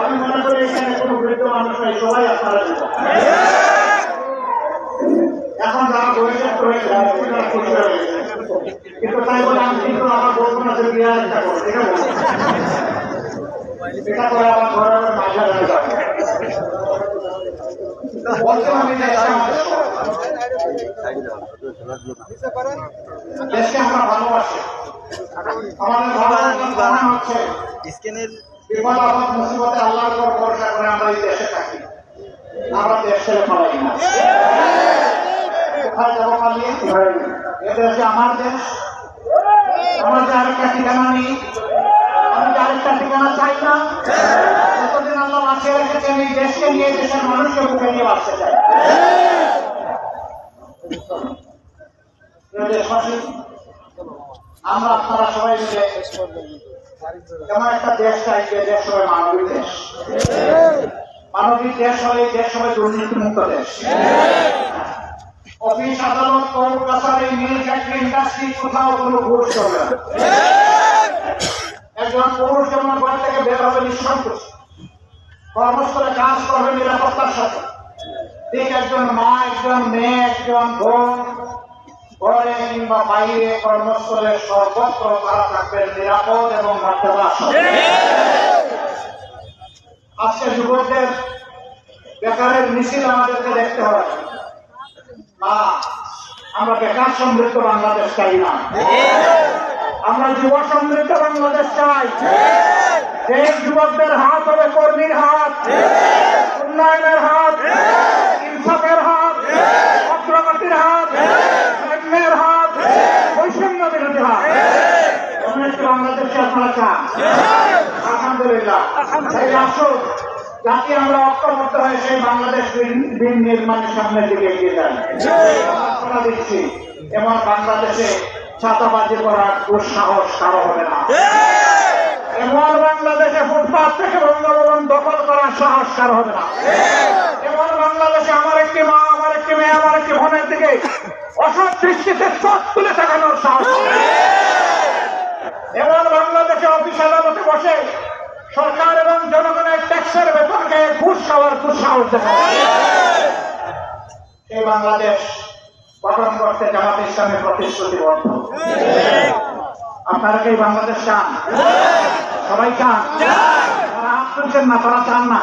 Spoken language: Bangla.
আমি মনে করি এখানে কোনো বৃদ্ধ মানুষ নেই, সবাই আপনারা এখন যারা বয়সের হয়েছে তারা খুশি হয়ে কিন্তু তাই বলে আমি কিন্তু আমার বলব না যে বিয়ে একটা করো, ঠিক আছে? এটা করে আমার ঘরে ঘরে মাঝে বলতে আমি। দেশকে আমরা ভালোবাসি। স্ক্যানের আমরা দেশে ছেড়ে পালাই না। কোথায় যাব পালিয়ে? এ দেশে আমার দেশ। আমার যে আরেকটা ঠিকানা নেই। আমি যে আরেকটা ঠিকানা চাই না। যতদিন আল্লাহ বাঁচিয়ে দেশকে নিয়ে দেশের মানুষকে বুকে নিয়ে বাঁচতে চাই। দেশবাসী, আমরা আপনারা সবাই মিলে এমন একটা দেশ চাই যে দেশ হবে মানবিক দেশ। মানবিক দেশ এই দেশ দেশ। অফিস, আদালত কোর্ট কাছারি মিল ফ্যাক্টরি ইন্ডাস্ট্রি কোথাও কোনো ঘুষ চলবে না। একজন পুরুষ যেমন ঘর থেকে বের হবে নিঃসংকোচ কর্মস্থলে কাজ করবে নিরাপত্তার সাথে। ঠিক একজন মা, একজন মেয়ে, একজন বোন ঘরে কিংবা বাইরে কর্মস্থলে সর্বত্র তারা থাকবেন নিরাপদ এবং আজকে যুবকদের বেকারের মিছিল আমাদেরকে দেখতে হবে। না, আমরা বেকার সমৃদ্ধ বাংলাদেশ চাই না। আমরা যুব সমৃদ্ধ বাংলাদেশ চাই। দেশ যুবকদের হাত হবে কর্মীর হাত। উন্নয়নের হাত ইনসাফের হাত অগ্রগতির হাত সাম্যের হাত বৈষম্য বিরোধী হাত এমন বাংলাদেশে আপনারা চান আলহামদুলিল্লাহ। সেই আসুন যাতে আমরা ঐক্যবদ্ধ হয়ে সেই বাংলাদেশ বিন- বিন নির্মাণের সামনের দিকে এগিয়ে যাই। আমরা দিচ্ছি এমন বাংলাদেশে ছাতাবাজি করার দুঃসাহস কারও হবে না। এমন বাংলাদেশে ফুটপাথ থেকে বঙ্গভবন দখল করার সাহস কারও হবে না। এমন বাংলাদেশে আমার একটি মা আমার একটি মেয়ে আমার একটি বোনের দিকে অসৎ দৃষ্টিতে চোখ তুলে তাকানোর সাহস হবে না। এমন বাংলাদেশে অফিস আদালতে বসে সরকার এবং জনগণের ট্যাক্সের বেতনকে ঘুষ খাওয়ার দুঃসাহস দেখা এই বাংলাদেশ গঠন করতে জামাত ইসলামের প্রতিশ্রুতিবদ্ধ। আপনারা কি বাংলাদেশ চান? সবাই চান? তারা হাত তুলছেন না, তারা চান না।